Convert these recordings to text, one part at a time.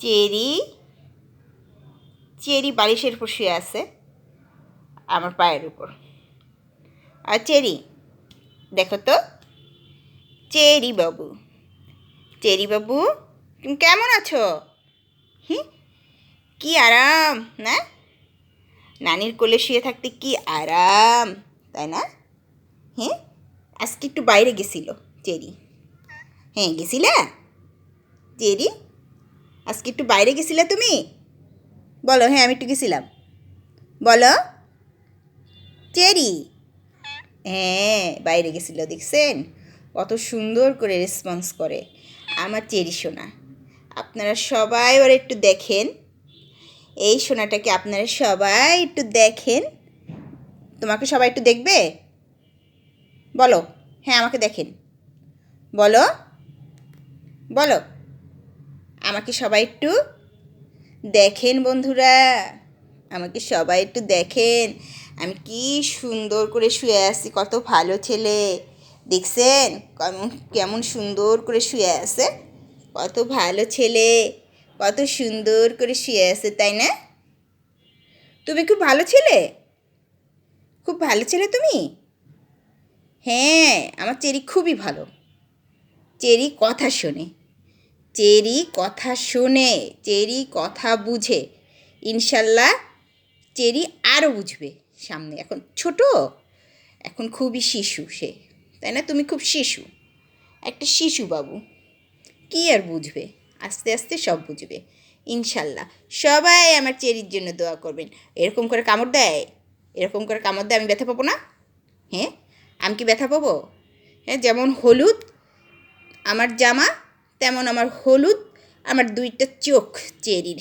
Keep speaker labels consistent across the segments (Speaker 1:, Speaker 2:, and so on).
Speaker 1: Cherry cherry বালিশের উপর শুয়ে আছে আমার পায়ের উপর। আর চেরি, দেখো তো, চেরি বাবু। চেরি বাবু, তুমি কেমন আছো? হি, কি আরাম, না? নানির কোলে শুয়ে থাকতে কি আরাম, তাই না? হ্যাঁ আজকে একটু বাইরে গেছিল চেরি। হ্যাঁ গেছিলা? চেরি? আজকে একটু বাইরে গেছিলে তুমি? বলো হ্যাঁ আমি একটু গেছিলাম। বলো। চেরি? হ্যাঁ বাইরে গেছিল, দেখছেন? কত সুন্দর করে রেসপন্স করে। আমার চেরি সোনা, আপনারা সবাই ওর একটু দেখেন। এই সোনাটাকে আপনারা সবাই একটু দেখেন। তোমাকে সবাই একটু দেখবে? বলো। হ্যাঁ আমাকে দেখেন। বলো। বলো। আমাকে সবাই একটু দেখেন বন্ধুরা। আমাকে সবাই একটু দেখেন। আমি কি সুন্দর করে শুয়ে আছি, কত ভালো ছেলে। দেখছেন? কেমন কেমন সুন্দর করে শুয়ে আছে। কত ভালো ছেলে, কত সুন্দর করে শুয়ে আছে, তাই না? তুমি খুব ভালো ছেলে। খুব ভালো ছেলে তুমি? হ্যাঁ আমার চেরি খুবই ভালো। চেরি কথা শোনে। চেরি কথা শোনে, চেরি কথা বুঝে। ইনশাল্লাহ চেরি আরও বুঝবে সামনে। এখন ছোট, এখন খুবই শিশু সে, তাই না? তুমি খুব শিশু, একটা শিশু বাবু। কি আর বুঝবে? আস্তে আস্তে সব বুঝবে, ইনশাল্লাহ। সবাই আমার চেরির জন্য দোয়া করবেন। এরকম করে কামড় দেয়, এরকম করে কামড় দেয়, আমি ব্যথা পাবো না? হ্যাঁ? আমি কি ব্যথা পাবো? হ্যাঁ যেমন হলুদ, আমার জামা তেমন আমার হলুদ, আমার দুইটা চোখ চেরির।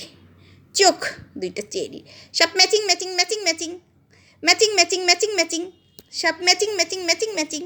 Speaker 1: চোখ, দুইটা চেরি সব matching matching matching matching. Matching matching matching matching. সব ম্যাচিং ম্যাচিং ম্যাচিং ম্যাচিং।